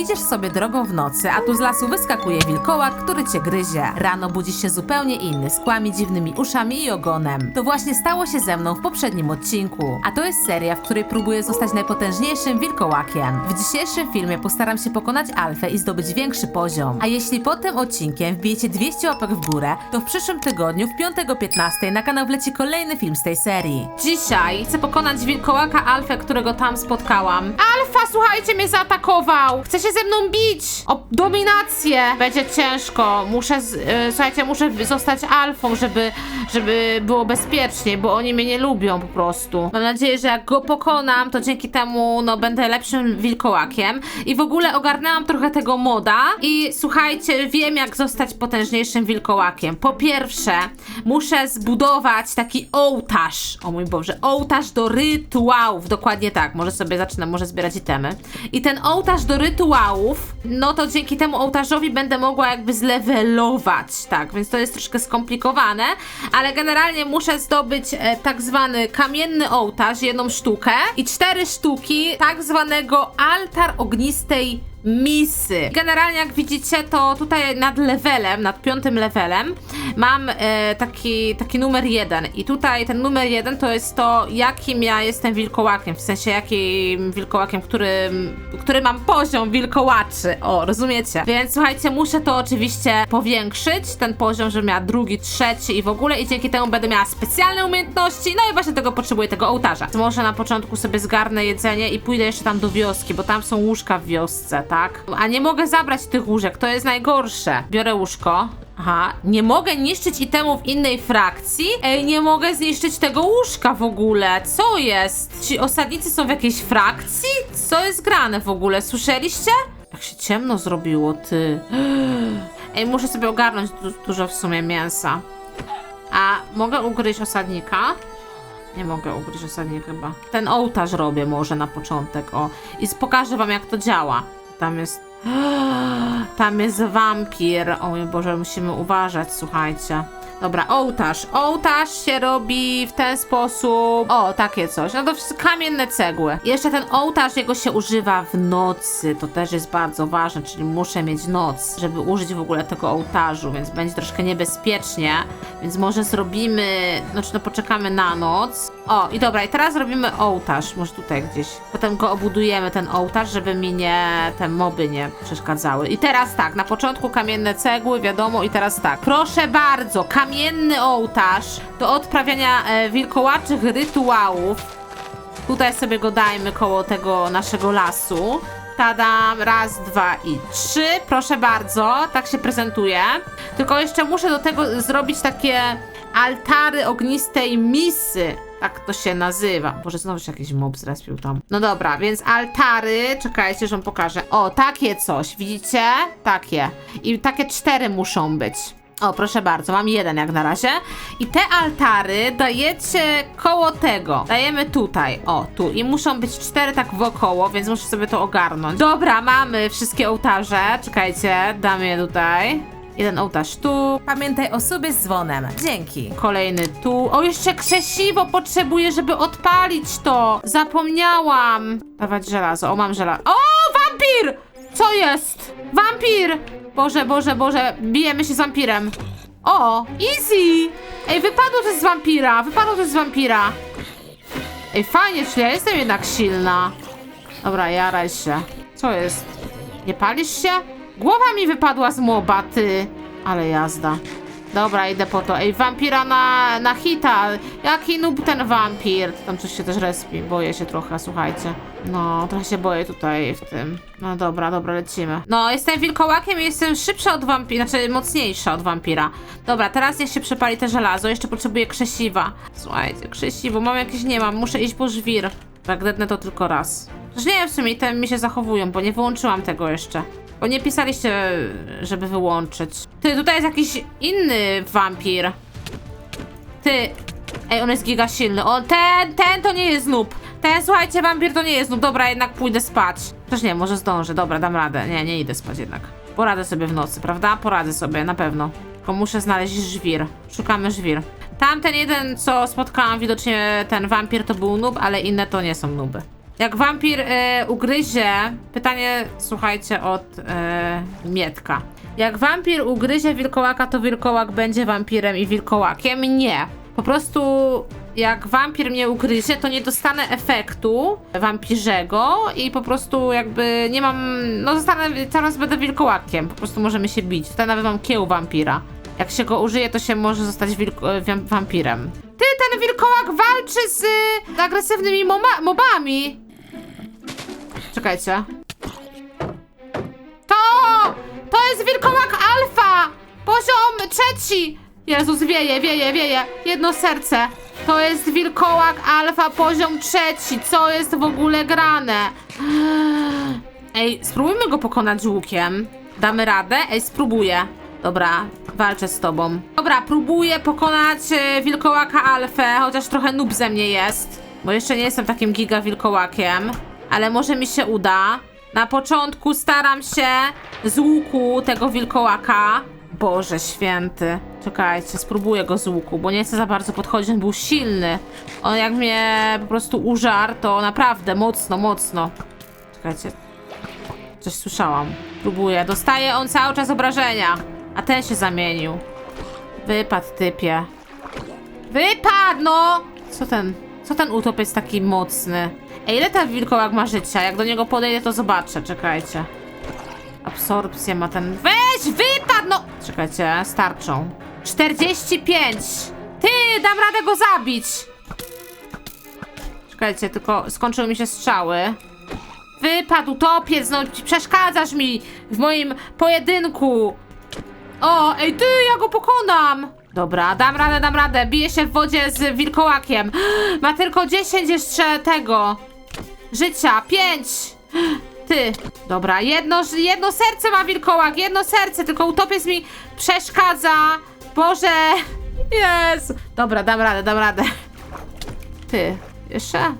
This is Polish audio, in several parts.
Idziesz sobie drogą w nocy, a tu z lasu wyskakuje wilkołak, który cię gryzie. Rano budzisz się zupełnie inny, z kłami, dziwnymi uszami i ogonem. To właśnie stało się ze mną w poprzednim odcinku. A to jest seria, w której próbuję zostać najpotężniejszym wilkołakiem. W dzisiejszym filmie postaram się pokonać Alfę i zdobyć większy poziom. A jeśli pod tym odcinkiem wbijecie 200 łapek w górę, to w przyszłym tygodniu w 5.15 na kanał wleci kolejny film z tej serii. Dzisiaj chcę pokonać wilkołaka Alfę, którego tam spotkałam. Alfa, słuchajcie, mnie zaatakował! Chce się ze mną bić! O dominację! Będzie ciężko. Muszę, e, słuchajcie, muszę zostać alfą, żeby, żeby było bezpiecznie, bo oni mnie nie lubią po prostu. Mam nadzieję, że jak go pokonam, to dzięki temu, no, będę lepszym wilkołakiem. I w ogóle ogarnęłam trochę tego moda i słuchajcie, wiem jak zostać potężniejszym wilkołakiem. Po pierwsze, muszę zbudować taki ołtarz. O mój Boże, ołtarz do rytuałów. Dokładnie tak. Może sobie zacznę, może zbierać itemy. I ten ołtarz do rytuałów, no to dzięki temu ołtarzowi będę mogła jakby zlewelować. Tak, więc to jest troszkę skomplikowane, ale generalnie muszę zdobyć e, tak zwany kamienny ołtarz, jedną sztukę i cztery sztuki tak zwanego altar ognistej misy. Generalnie jak widzicie, to tutaj nad levelem, nad piątym levelem mam e, taki, taki numer jeden i tutaj ten numer jeden to jest to, jakim ja jestem wilkołakiem, w sensie jakim wilkołakiem, którym, który mam poziom wilkołaczy, o, rozumiecie? Więc słuchajcie, muszę to oczywiście powiększyć, ten poziom, żebym miała drugi, trzeci i w ogóle i dzięki temu będę miała specjalne umiejętności, no i właśnie tego potrzebuję, tego ołtarza. Może na początku sobie zgarnę jedzenie i pójdę jeszcze tam do wioski, bo tam są łóżka w wiosce, tak? A nie mogę zabrać tych łóżek, to jest najgorsze. Biorę łóżko. Aha, nie mogę niszczyć itemów innej frakcji? Ej, nie mogę zniszczyć tego łóżka w ogóle. Co jest? Ci osadnicy są w jakiejś frakcji? Co jest grane w ogóle? Słyszeliście? Jak się ciemno zrobiło, ty. Ej, muszę sobie ogarnąć du dużo w sumie mięsa. A mogę ugryźć osadnika? Nie mogę ugryźć osadnika chyba. Ten ołtarz robię może na początek, o. I pokażę wam jak to działa. Tam jest... Tam jest wampir. O mój Boże, musimy uważać, słuchajcie. Dobra, ołtarz. Ołtarz się robi w ten sposób. O, takie coś. No to kamienne cegły. Jeszcze ten ołtarz, jego się używa w nocy. To też jest bardzo ważne, czyli muszę mieć noc, żeby użyć w ogóle tego ołtarzu, więc będzie troszkę niebezpiecznie. Więc może zrobimy, znaczy no poczekamy na noc. O, i dobra, i teraz robimy ołtarz. Może tutaj gdzieś. Potem go obudujemy, ten ołtarz, żeby mi nie, te moby nie przeszkadzały. I teraz tak, na początku kamienne cegły, wiadomo, i teraz tak. Proszę bardzo, kamienny ołtarz do odprawiania e, wilkołaczych rytuałów. Tutaj sobie go dajmy koło tego naszego lasu. Tadam, raz, dwa i trzy. Proszę bardzo, tak się prezentuje. Tylko jeszcze muszę do tego zrobić takie altary ognistej misy. Tak to się nazywa. Boże, znowu się jakiś mob zrespił tam. No dobra, więc altary, czekajcie, że wam pokażę. O, takie coś, widzicie? Takie. I takie cztery muszą być. O, proszę bardzo, mam jeden jak na razie. I te altary dajecie koło tego. Dajemy tutaj, o, tu. I muszą być cztery tak wokoło, więc muszę sobie to ogarnąć. Dobra, mamy wszystkie ołtarze. Czekajcie, damy je tutaj. Jeden ołtarz tu. Pamiętaj o sobie z dzwonem. Dzięki. Kolejny tu. O, jeszcze krzesiwo potrzebuję, żeby odpalić to. Zapomniałam. Dawać żelazo. O, mam żelazo. O, wampir! Co jest? Wampir! Boże, Boże, Boże, bijemy się z wampirem. O, easy! Ej, wypadło to z wampira, wypadło to z wampira. Ej, fajnie, czyli ja jestem jednak silna. Dobra, jaraj się. Co jest? Nie palisz się? Głowa mi wypadła z moba, ty. Ale jazda. Dobra, idę po to. Ej, wampira na, na hita. Jaki noob ten wampir? Tam coś się też respi. Boję się trochę, słuchajcie. No, trochę się boję tutaj w tym. No dobra, dobra, lecimy. No, jestem wilkołakiem i jestem szybsza od wampira, znaczy mocniejsza od wampira. Dobra, teraz niech się przepali te żelazo. Jeszcze potrzebuję krzesiwa. Słuchajcie, krzesiwo. Mam jakieś, nie mam. Muszę iść po żwir. Tak, dednę to tylko raz. Też nie wiem w sumie, te mi się zachowują, bo nie wyłączyłam tego jeszcze. Bo nie pisaliście, żeby wyłączyć. Ty, tutaj jest jakiś inny wampir. Ty. Ej, on jest giga silny. O, ten, ten to nie jest noob. Ten, słuchajcie, wampir to nie jest noob. Dobra, jednak pójdę spać. Też nie, może zdążę. Dobra, dam radę. Nie, nie idę spać jednak. Poradzę sobie w nocy, prawda? Poradzę sobie, na pewno. Tylko muszę znaleźć żwir. Szukamy żwir. Tamten jeden, co spotkałam, widocznie ten wampir to był noob, ale inne to nie są nooby. Jak wampir e, ugryzie, pytanie, słuchajcie, od e, Mietka. Jak wampir ugryzie wilkołaka, to wilkołak będzie wampirem i wilkołakiem? Nie. Po prostu jak wampir mnie ugryzie, to nie dostanę efektu wampirzego i po prostu jakby nie mam, no zostanę, teraz będę wilkołakiem, po prostu możemy się bić. Tutaj nawet mam kieł wampira. Jak się go użyje, to się może zostać e, wam- wampirem. Ty, ten wilkołak walczy z y, agresywnymi mobami. Czekajcie. To! To jest wilkołak alfa! Poziom trzeci! Jezus, wieje, wieje, wieje. Jedno serce. To jest wilkołak alfa, poziom trzeci. Co jest w ogóle grane? Ej, spróbujmy go pokonać łukiem. Damy radę? Ej, spróbuję. Dobra, walczę z tobą. Dobra, próbuję pokonać e, wilkołaka alfę, chociaż trochę noob ze mnie jest. Bo jeszcze nie jestem takim giga wilkołakiem. Ale może mi się uda. Na początku staram się z łuku tego wilkołaka. Boże święty. Czekajcie, spróbuję go z łuku, bo nie chcę za bardzo podchodzić, on był silny. On jak mnie po prostu użarł, to naprawdę mocno, mocno. Czekajcie, Coś słyszałam. Próbuję. Dostaje on cały czas obrażenia. A ten się zamienił. Wypadł, typie. Wypadł, no! Co ten... Co ten utop jest taki mocny? Ej, ile ten wilkołak ma życia? Jak do niego podejdę, to zobaczę. Czekajcie. Absorpcję ma ten... Weź, wypadł, no! Czekajcie, starczą. 45! Ty, dam radę go zabić! Czekajcie, tylko skończyły mi się strzały. Wypadł topiec, no przeszkadzasz mi w moim pojedynku. O, ej ty, ja go pokonam. Dobra, dam radę, dam radę. Biję się w wodzie z wilkołakiem. Ma tylko 10 jeszcze tego. Życia, 5. Ty. Dobra, jedno, jedno serce ma wilkołak, jedno serce, tylko utopiec mi przeszkadza. Boże. Jest. Dobra, dam radę, dam radę. Ty, jeszcze?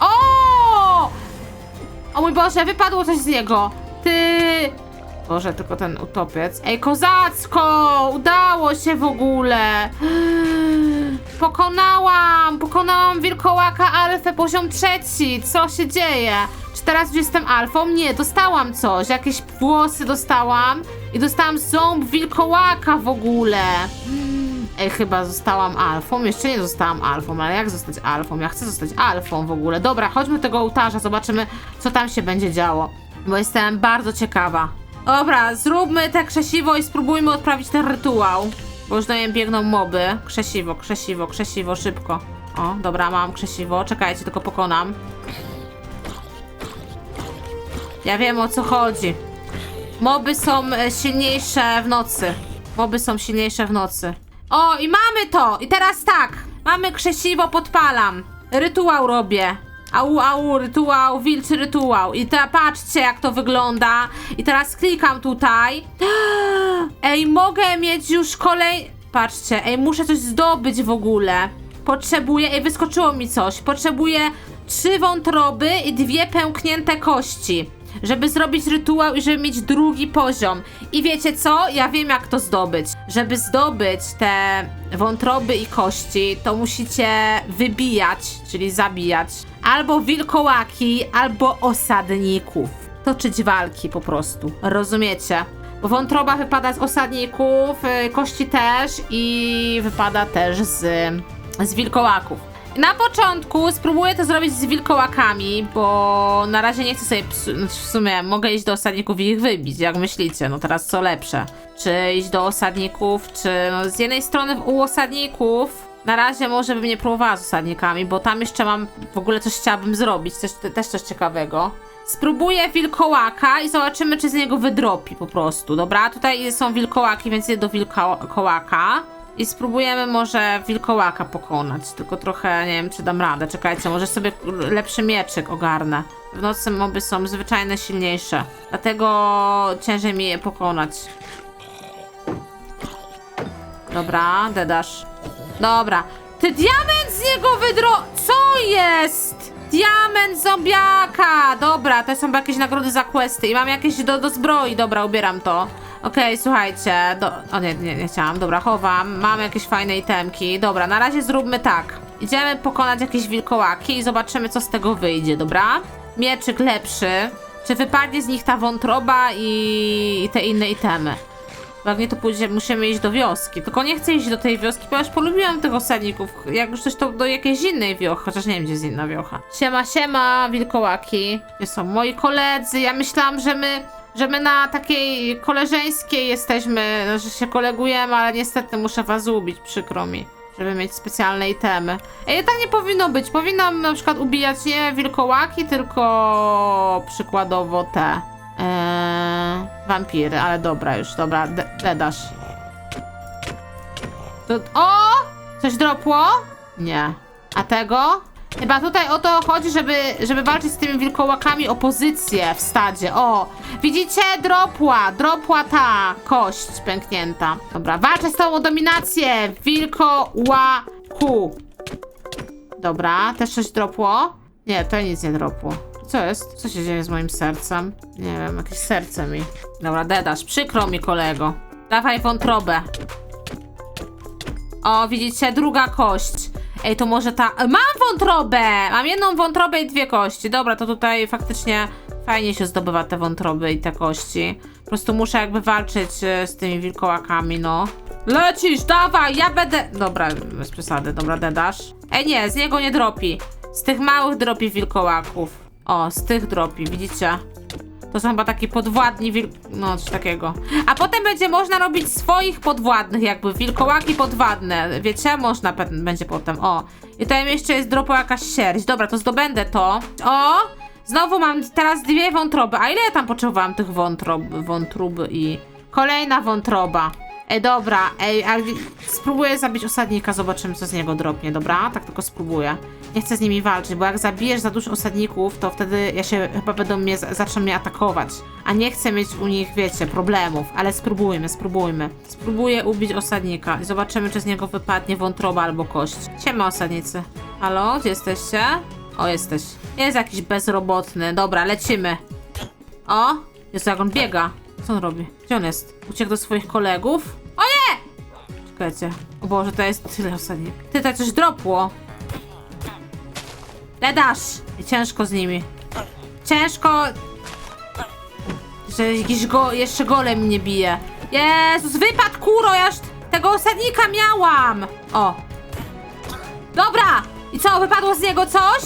O! O mój Boże, wypadło coś z niego. Boże, tylko ten utopiec. Ej, kozacko! Udało się w ogóle. Pokonałam! Pokonałam wilkołaka alfę poziom trzeci. Co się dzieje? Czy teraz już jestem alfą? Nie, dostałam coś. Jakieś włosy dostałam. I dostałam ząb wilkołaka w ogóle. Ej, chyba zostałam alfą. Jeszcze nie zostałam alfą, ale jak zostać alfą? Ja chcę zostać alfą w ogóle. Dobra, chodźmy do tego ołtarza, zobaczymy, co tam się będzie działo. Bo jestem bardzo ciekawa. Dobra, zróbmy te krzesiwo i spróbujmy odprawić ten rytuał. Bo już do niej biegną moby. Krzesiwo, krzesiwo, krzesiwo, szybko. O, dobra, mam krzesiwo. Czekajcie, tylko pokonam. Ja wiem o co chodzi. Moby są e, silniejsze w nocy. Moby są silniejsze w nocy. O, i mamy to! I teraz tak. Mamy krzesiwo, podpalam. Rytuał robię. Au, au, rytuał, wilczy rytuał. I teraz patrzcie, jak to wygląda. I teraz klikam tutaj. Ej, mogę mieć już kolej... Patrzcie, ej, muszę coś zdobyć w ogóle. Potrzebuję... Ej, wyskoczyło mi coś. Potrzebuję trzy wątroby i dwie pęknięte kości żeby zrobić rytuał i żeby mieć drugi poziom. I wiecie co? Ja wiem jak to zdobyć. Żeby zdobyć te wątroby i kości, to musicie wybijać, czyli zabijać albo wilkołaki, albo osadników. Toczyć walki po prostu. Rozumiecie? Wątroba wypada z osadników, y, kości też i wypada też z, z wilkołaków. Na początku spróbuję to zrobić z wilkołakami, bo na razie nie chcę sobie znaczy w sumie mogę iść do osadników i ich wybić, jak myślicie? No teraz co lepsze? Czy iść do osadników, czy no z jednej strony u osadników na razie może bym nie próbowała z osadnikami, bo tam jeszcze mam w ogóle coś chciałabym zrobić, też, też coś ciekawego. Spróbuję wilkołaka i zobaczymy, czy z niego wydropi po prostu, dobra? Tutaj są wilkołaki, więc idę do wilkołaka. I spróbujemy może wilkołaka pokonać, tylko trochę nie wiem, czy dam radę. Czekajcie, może sobie lepszy mieczyk ogarnę. W nocy moby są zwyczajne silniejsze, dlatego ciężej mi je pokonać. Dobra, dedasz. Dobra. Ty diament z niego wydro... Co jest? Diament zombiaka! Dobra, to są jakieś nagrody za questy i mam jakieś do, do zbroi. Dobra, ubieram to. Okej, słuchajcie, do... o nie, nie, nie chciałam, dobra, chowam, mam jakieś fajne itemki, dobra, na razie zróbmy tak. Idziemy pokonać jakieś wilkołaki i zobaczymy, co z tego wyjdzie, dobra? Mieczyk lepszy. Czy wypadnie z nich ta wątroba i, i te inne itemy? Bo jak nie, to pójdzie, musimy iść do wioski. Tylko nie chcę iść do tej wioski, ponieważ polubiłam tych osadników. Jak już coś, to do jakiejś innej wiochy, chociaż nie wiem, gdzie jest inna wiocha. Siema, siema, wilkołaki. Gdzie są moi koledzy? Ja myślałam, że my, że my na takiej koleżeńskiej jesteśmy, no, że się kolegujemy, ale niestety muszę was ubić, przykro mi. Żeby mieć specjalne itemy. Ej, tak nie powinno być. Powinnam na przykład ubijać nie wilkołaki, tylko przykładowo te. Eee, wampiry, ale dobra już, dobra, de- dedasz. O! Coś dropło? Nie. A tego? Chyba tutaj o to chodzi, żeby, żeby walczyć z tymi wilkołakami o pozycję w stadzie. O! Widzicie? Dropła! Dropła ta kość pęknięta. Dobra, walczę z tą o dominację! Wilkołaku! Dobra, też coś dropło? Nie, to nic nie dropło. Co jest? Co się dzieje z moim sercem? Nie wiem, jakieś serce mi. Dobra, dedasz, przykro mi kolego. Dawaj wątrobę. O, widzicie, druga kość. Ej, to może ta... Mam wątrobę! Mam jedną wątrobę i dwie kości. Dobra, to tutaj faktycznie fajnie się zdobywa te wątroby i te kości. Po prostu muszę jakby walczyć e, z tymi wilkołakami, no. Lecisz, dawaj, ja będę... Dobra, bez przesady, dobra, dedasz. Ej, nie, z niego nie dropi. Z tych małych dropi wilkołaków. O, z tych dropi, widzicie? To są chyba takie podwładni wilk... No, coś takiego. A potem będzie można robić swoich podwładnych, jakby wilkołaki podwładne. Wiecie? Można pe- będzie potem. O. I tutaj jeszcze jest dropo jakaś sierść. Dobra, to zdobędę to. O! Znowu mam teraz dwie wątroby. A ile ja tam potrzebowałam tych wątrob, wątrób i... Kolejna wątroba. Ej, dobra, ej, ale spróbuję zabić osadnika, zobaczymy co z niego dropnie, dobra? Tak tylko spróbuję. Nie chcę z nimi walczyć, bo jak zabijesz za dużo osadników, to wtedy ja się chyba będą mnie, zaczną mnie atakować. A nie chcę mieć u nich, wiecie, problemów, ale spróbujmy, spróbujmy. Spróbuję ubić osadnika i zobaczymy, czy z niego wypadnie wątroba albo kość. Siema osadnicy. Halo, gdzie jesteście? O, jesteś. Jest jakiś bezrobotny. Dobra, lecimy. O! Jest jak on biega. Co on robi? Gdzie on jest? Uciekł do swoich kolegów? Czekajcie. O Boże, to jest tyle osadnik. Ty, to coś dropło. Ledasz! Ciężko z nimi. Ciężko... Że jakiś go... jeszcze golem mnie bije. Jezus, wypadł kuro, ja już tego osadnika miałam! O. Dobra! I co, wypadło z niego coś?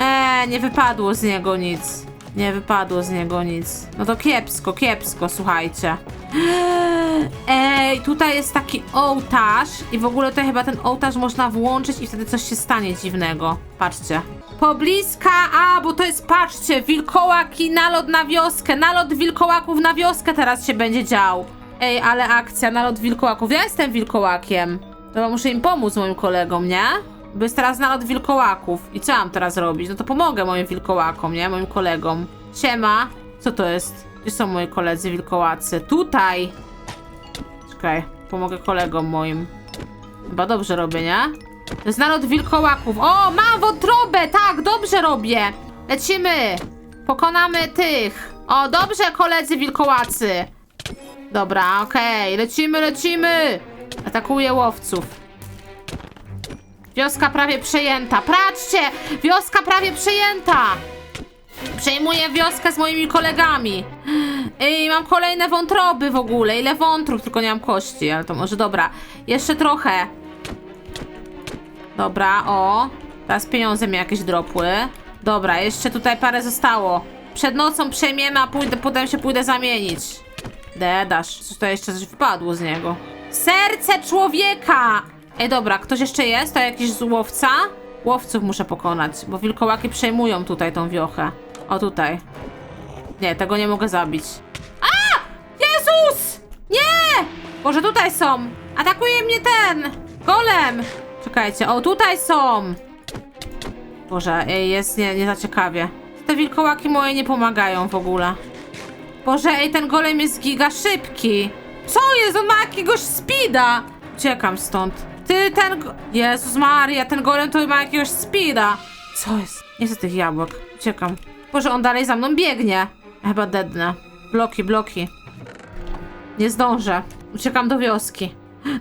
Eee, nie wypadło z niego nic. Nie wypadło z niego nic. No to kiepsko, kiepsko, słuchajcie. Ej, tutaj jest taki ołtarz i w ogóle tutaj chyba ten ołtarz można włączyć i wtedy coś się stanie dziwnego. Patrzcie. Pobliska, a, bo to jest, patrzcie, wilkołaki, nalot na wioskę, nalot wilkołaków na wioskę teraz się będzie dział. Ej, ale akcja, nalot wilkołaków. Ja jestem wilkołakiem. To muszę im pomóc moim kolegom, nie? Bo jest teraz nalot wilkołaków. I co mam teraz robić? No to pomogę moim wilkołakom, nie? Moim kolegom. Siema. Co to jest? Gdzie są moi koledzy wilkołacy? Tutaj! Czekaj, pomogę kolegom moim. Chyba dobrze robię, nie? To jest nalot wilkołaków. O, mam wątrobę! Tak, dobrze robię! Lecimy! Pokonamy tych! O, dobrze, koledzy wilkołacy! Dobra, okej, lecimy, lecimy! Atakuję łowców. Wioska prawie przejęta. Patrzcie! Wioska prawie przejęta! Przejmuję wioskę z moimi kolegami. Ej, mam kolejne wątroby w ogóle. Ile wątrób, tylko nie mam kości, ale to może dobra. Jeszcze trochę. Dobra, o. Teraz pieniądze mi jakieś dropły. Dobra, jeszcze tutaj parę zostało. Przed nocą przejmiemy, a pójdę, potem się pójdę zamienić. Dedasz. Coś tutaj jeszcze coś wypadło z niego. Serce człowieka! Ej, dobra, ktoś jeszcze jest? To jakiś z łowca? Łowców muszę pokonać, bo wilkołaki przejmują tutaj tą wiochę. O, tutaj. Nie, tego nie mogę zabić. A! Jezus! Nie! Boże, tutaj są! Atakuje mnie ten! Golem! Czekajcie, o, tutaj są! Boże, ej, jest nie, nie za ciekawie. Te wilkołaki moje nie pomagają w ogóle. Boże, ej, ten golem jest giga szybki. Co jest? On ma jakiegoś speeda. Uciekam stąd. Ty, ten... Jezus Maria, ten golem to ma jakiegoś speeda. Co jest? Nie chcę tych jabłek. Uciekam. Boże, on dalej za mną biegnie. Chyba dednę. Bloki, bloki. Nie zdążę. Uciekam do wioski.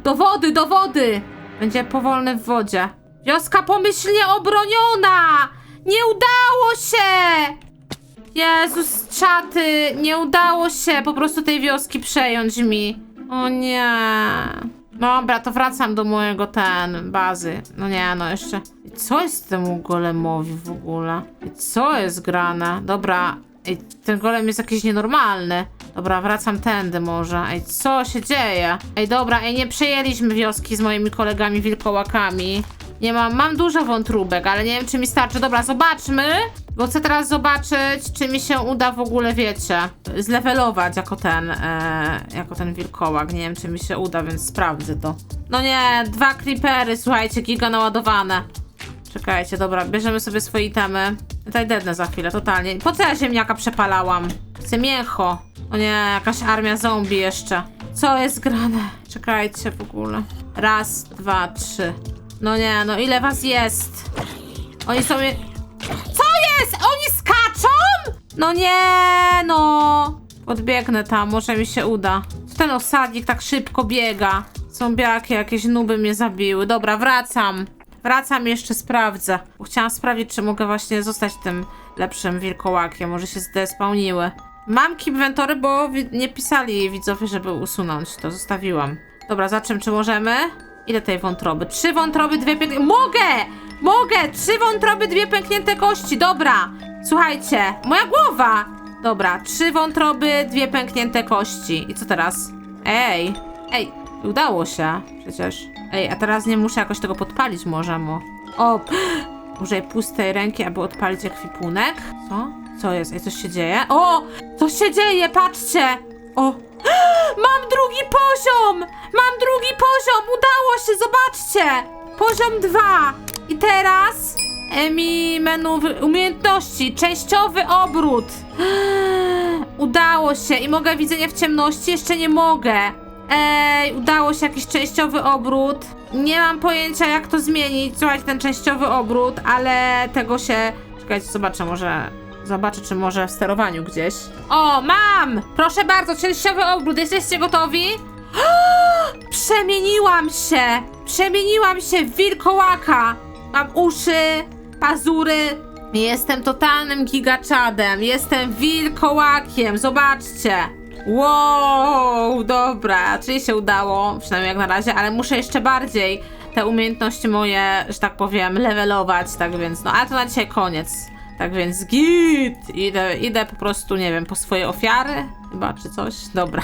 Do wody, do wody! Będzie powolny w wodzie. Wioska pomyślnie obroniona! Nie udało się! Jezus, czaty, nie udało się po prostu tej wioski przejąć mi. O nie. Dobra, to wracam do mojego ten, bazy. No nie, no jeszcze. I Co jest temu golemowi w ogóle? I co jest grane? Dobra, Ej, ten golem jest jakiś nienormalny. Dobra, wracam tędy może. Ej, co się dzieje? Ej, dobra, ej, nie przejęliśmy wioski z moimi kolegami wilkołakami. Nie mam, mam dużo wątróbek, ale nie wiem, czy mi starczy. Dobra, zobaczmy, bo chcę teraz zobaczyć, czy mi się uda w ogóle, wiecie, zlevelować jako ten, e, jako ten wilkołak. Nie wiem, czy mi się uda, więc sprawdzę to. No nie, dwa creepery, słuchajcie, giga naładowane. Czekajcie, dobra, bierzemy sobie swoje itemy. Tutaj dednę za chwilę, totalnie. Po co ja ziemniaka przepalałam? Chcę mięcho. O nie, jakaś armia zombie jeszcze. Co jest grane? Czekajcie w ogóle. Raz, dwa, trzy. No nie, no ile was jest? Oni są... Co jest? Oni skaczą? No nie, no. Podbiegnę tam, może mi się uda. Ten osadnik tak szybko biega. Zombiaki, jakieś nuby mnie zabiły. Dobra, wracam. Wracam jeszcze sprawdzę. Chciałam sprawdzić, czy mogę właśnie zostać tym lepszym wilkołakiem. Może się zdespawniły. Mam keep inventory, bo nie pisali widzowie, żeby usunąć. To zostawiłam. Dobra, za czym? Czy możemy? Ile tej wątroby? Trzy wątroby, dwie pęknięte... Mogę! Mogę! Trzy wątroby, dwie pęknięte kości. Dobra. Słuchajcie, moja głowa! Dobra, trzy wątroby, dwie pęknięte kości. I co teraz? Ej, ej, udało się przecież. Ej, a teraz nie muszę jakoś tego podpalić może, mo. O, użyję pustej ręki, aby odpalić ekwipunek. Co? Co jest? Ej, coś się dzieje? O! Coś się dzieje, patrzcie! O! Mam drugi poziom! Mam drugi poziom! Udało się, zobaczcie! Poziom dwa. I teraz e, mi menu umiejętności, częściowy obrót. Udało się i mogę widzenie w ciemności? Jeszcze nie mogę. Ej, udało się jakiś częściowy obrót. Nie mam pojęcia jak to zmienić, słuchajcie, ten częściowy obrót, ale tego się... Czekajcie, zobaczę, może... Zobaczę, czy może w sterowaniu gdzieś. O, mam! Proszę bardzo, częściowy obrót. Jesteście gotowi? Przemieniłam się! Przemieniłam się w wilkołaka! Mam uszy, pazury. Jestem totalnym gigaczadem. Jestem wilkołakiem. Zobaczcie. Wow, dobra, czyli się udało, przynajmniej jak na razie, ale muszę jeszcze bardziej te umiejętności moje, że tak powiem, levelować, tak więc, no ale to na dzisiaj koniec. Tak więc git! Idę, idę po prostu, nie wiem, po swoje ofiary chyba, czy coś. Dobra.